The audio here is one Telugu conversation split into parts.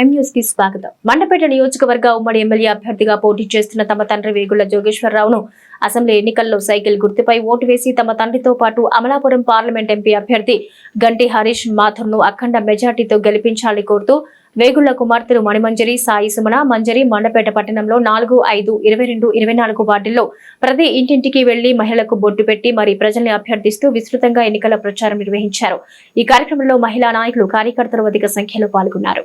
ఎం కి స్వాగతం. మండపేట నియోజకవర్గ ఉమ్మడి ఎమ్మెల్యే అభ్యర్థిగా పోటీ చేస్తున్న తమ తండ్రి వేగుళ్ళ జోగేశ్వరరావును అసెంబ్లీ ఎన్నికల్లో సైకిల్ గుర్తుపై ఓటు వేసి తమ తండ్రితో పాటు అమలాపురం పార్లమెంట్ ఎంపీ అభ్యర్థి గంటి హరీష్ మాథుర్ను అఖండ మెజార్టీతో గెలిపించాలని కోరుతూ వేగుళ్ళ కుమార్తెలు మణిమంజరి సాయి సుమన మంజరి మండపేట పట్టణంలో నాలుగు ఐదు ఇరవై రెండు ఇరవై నాలుగు వార్డుల్లో ప్రతి ఇంటింటికి వెళ్ళి మహిళలకు బొట్టు పెట్టి మరి ప్రజల్ని అభ్యర్థిస్తూ విస్తృతంగా ఎన్నికల ప్రచారం నిర్వహించారు. ఈ కార్యక్రమంలో మహిళా నాయకులు కార్యకర్తలు అధిక సంఖ్యలో పాల్గొన్నారు.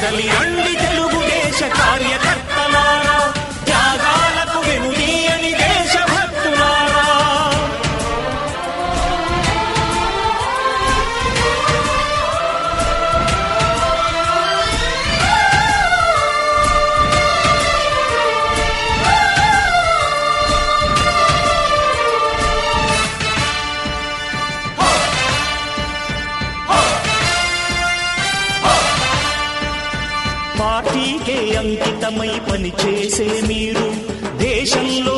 కదలి రండి అంకితమై పనిచేసే మీరు. దేశంలో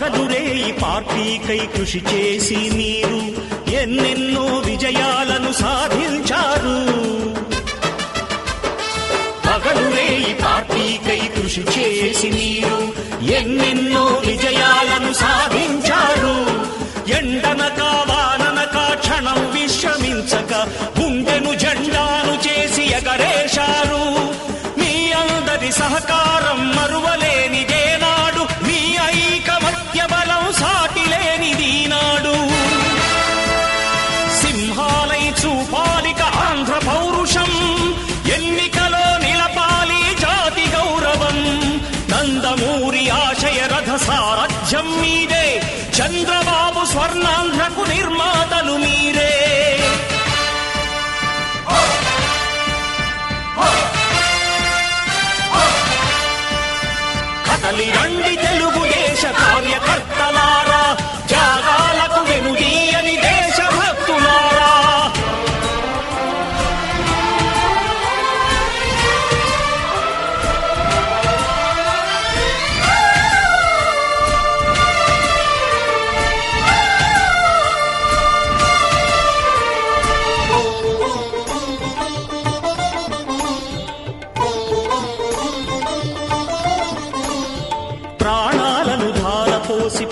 పగలురే ఈ పార్టీకై కృషి చేసి మీరు ఎన్నెన్నో విజయాలను సాధించారు. పగలురే ఈ పార్టీకై కృషి చేసి మీరు ఎన్నెన్నో విజయాలను సాధించారు. ఎండనక వాననక క్షణం విశ్రమించక గుండెను జెండాను చేసి ఎగరేశారు. మీ అందరి సహకారం మరువలేని రాజ్యం మీదే చంద్రబాబు స్వర్ణాంధ్రకు నిర్మాతలు మీరే. కదలి రండి తెలుగు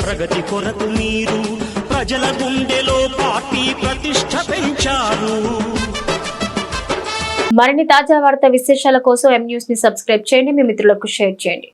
ప్రగతి కొరకు మీరు ప్రజల గుండెలో పార్టీ ప్రతిష్ట పెంచారు. మరిన్ని తాజా వార్త విశేషాల కోసం ఎం న్యూస్ని సబ్స్క్రైబ్ చేయండి. మీ మిత్రులకు షేర్ చేయండి.